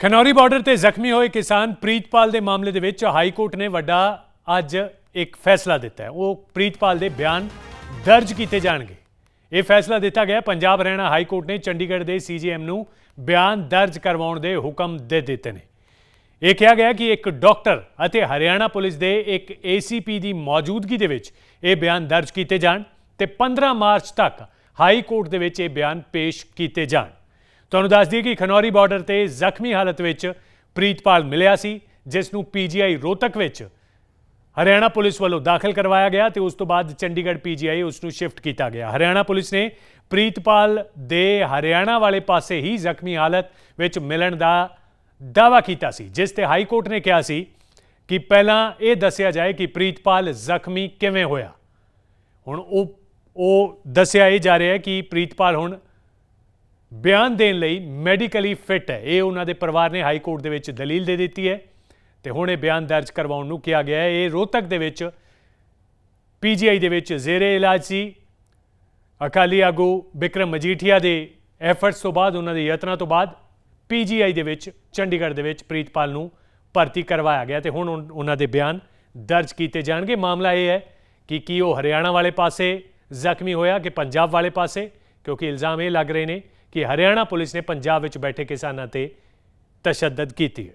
Khanauri border ਤੇ ਜ਼ਖਮੀ ਹੋਏ ਕਿਸਾਨ ਪ੍ਰੀਤਪਾਲ ਦੇ ਮਾਮਲੇ ਦੇ ਵਿੱਚ ਹਾਈ ਕੋਰਟ ਨੇ ਵੱਡਾ ਅੱਜ ਇੱਕ ਫੈਸਲਾ ਦਿੱਤਾ ਹੈ। ਉਹ ਪ੍ਰੀਤਪਾਲ ਦੇ ਬਿਆਨ ਦਰਜ ਕੀਤੇ ਜਾਣਗੇ। ਇਹ ਫੈਸਲਾ ਦਿੱਤਾ ਗਿਆ। ਪੰਜਾਬ ਹਰਿਆਣਾ ਹਾਈ ਕੋਰਟ ਨੇ ਚੰਡੀਗੜ੍ਹ ਦੇ ਸੀਜੀਐਮ ਨੂੰ ਬਿਆਨ ਦਰਜ ਕਰਵਾਉਣ ਦੇ ਹੁਕਮ ਦੇ ਦਿੱਤੇ ਨੇ। ਇਹ ਕਿਹਾ ਗਿਆ ਕਿ ਇੱਕ ਡਾਕਟਰ ਅਤੇ ਹਰਿਆਣਾ ਪੁਲਿਸ ਦੇ ਇੱਕ ਏਸੀਪੀ ਦੀ ਮੌਜੂਦਗੀ ਦੇ ਵਿੱਚ ਇਹ ਬਿਆਨ ਦਰਜ ਕੀਤੇ ਜਾਣ ਤੇ 15 ਮਾਰਚ ਤੱਕ ਹਾਈ ਕੋਰਟ ਦੇ ਵਿੱਚ ਇਹ ਬਿਆਨ ਪੇਸ਼ ਕੀਤੇ ਜਾਣ। ਤੁਹਾਨੂੰ ਦੱਸ ਦਈਏ ਕਿ ਖਨੌਰੀ ਬਾਰਡਰ ਤੇ ਜ਼ਖਮੀ ਹਾਲਤ ਵਿੱਚ ਪ੍ਰੀਤਪਾਲ ਮਿਲਿਆ ਸੀ, ਜਿਸ ਨੂੰ ਪੀਜੀਆਈ ਰੋਹਤਕ ਵਿੱਚ ਹਰਿਆਣਾ ਪੁਲਿਸ ਵੱਲੋਂ ਦਾਖਲ ਕਰਵਾਇਆ ਗਿਆ ਤੇ ਉਸ ਤੋਂ ਬਾਅਦ ਚੰਡੀਗੜ੍ਹ ਪੀਜੀਆਈ ਉਸ ਨੂੰ ਸ਼ਿਫਟ ਕੀਤਾ ਗਿਆ। ਹਰਿਆਣਾ ਪੁਲਿਸ ਨੇ ਪ੍ਰੀਤਪਾਲ ਦੇ ਹਰਿਆਣਾ ਵਾਲੇ ਪਾਸੇ ਹੀ ਜ਼ਖਮੀ ਹਾਲਤ ਵਿੱਚ ਮਿਲਣ ਦਾ ਦਾਅਵਾ ਕੀਤਾ ਸੀ, ਜਿਸ ਤੇ ਹਾਈ ਕੋਰਟ ਨੇ ਕਿਹਾ ਸੀ ਕਿ ਪਹਿਲਾਂ ਇਹ ਦੱਸਿਆ ਜਾਏ ਕਿ ਪ੍ਰੀਤਪਾਲ ਜ਼ਖਮੀ ਕਿਵੇਂ ਹੋਇਆ। ਹੁਣ ਉਹ ਉਹ ਦੱਸਿਆ ਇਹ ਜਾ ਰਿਹਾ ਹੈ ਕਿ ਪ੍ਰੀਤਪਾਲ ਹੁਣ ਬਿਆਨ ਦੇਣ ਲਈ ਮੈਡੀਕਲੀ ਫਿਟ ਹੈ। ਇਹ ਉਹਨਾਂ ਦੇ ਪਰਿਵਾਰ ਨੇ ਹਾਈ ਕੋਰਟ ਦੇ ਵਿੱਚ ਦਲੀਲ ਦੇ ਦਿੱਤੀ ਹੈ ਤੇ ਹੁਣ ਇਹ ਬਿਆਨ ਦਰਜ ਕਰਵਾਉਣ ਨੂੰ ਕਿਹਾ ਗਿਆ ਹੈ। ਇਹ ਰੋਹਤਕ ਦੇ ਵਿੱਚ ਪੀਜੀਆਈ ਦੇ ਵਿੱਚ ਜ਼ੇਰੇ ਇਲਾਜ ਸੀ। ਅਕਾਲੀ ਆਗੂ ਬਿਕਰਮ ਮਜੀਠੀਆ ਦੇ ਐਫਰਟਸ ਤੋਂ ਬਾਅਦ, ਉਹਨਾਂ ਦੇ ਯਤਨਾਂ ਤੋਂ ਬਾਅਦ ਪੀਜੀਆਈ ਦੇ ਵਿੱਚ, ਚੰਡੀਗੜ੍ਹ ਦੇ ਵਿੱਚ ਪ੍ਰੀਤਪਾਲ ਨੂੰ ਭਰਤੀ ਕਰਵਾਇਆ ਗਿਆ ਤੇ ਹੁਣ ਉਹਨਾਂ ਦੇ ਬਿਆਨ ਦਰਜ ਕੀਤੇ ਜਾਣਗੇ। ਮਾਮਲਾ ਇਹ ਹੈ ਕਿ ਕੀ ਉਹ ਹਰਿਆਣਾ ਵਾਲੇ ਪਾਸੇ ਜ਼ਖਮੀ ਹੋਇਆ ਕਿ ਪੰਜਾਬ ਵਾਲੇ ਪਾਸੇ? ਕਿਉਂਕਿ ਇਲਜ਼ਾਮ ਇਹ ਲੱਗ ਰਹੇ ਨੇ ਕਿ ਹਰਿਆਣਾ ਪੁਲਿਸ ਨੇ ਪੰਜਾਬ ਵਿੱਚ ਬੈਠੇ ਕਿਸਾਨਾਂ ਤੇ ਤਸ਼ੱਦਦ ਕੀਤੀ ਹੈ।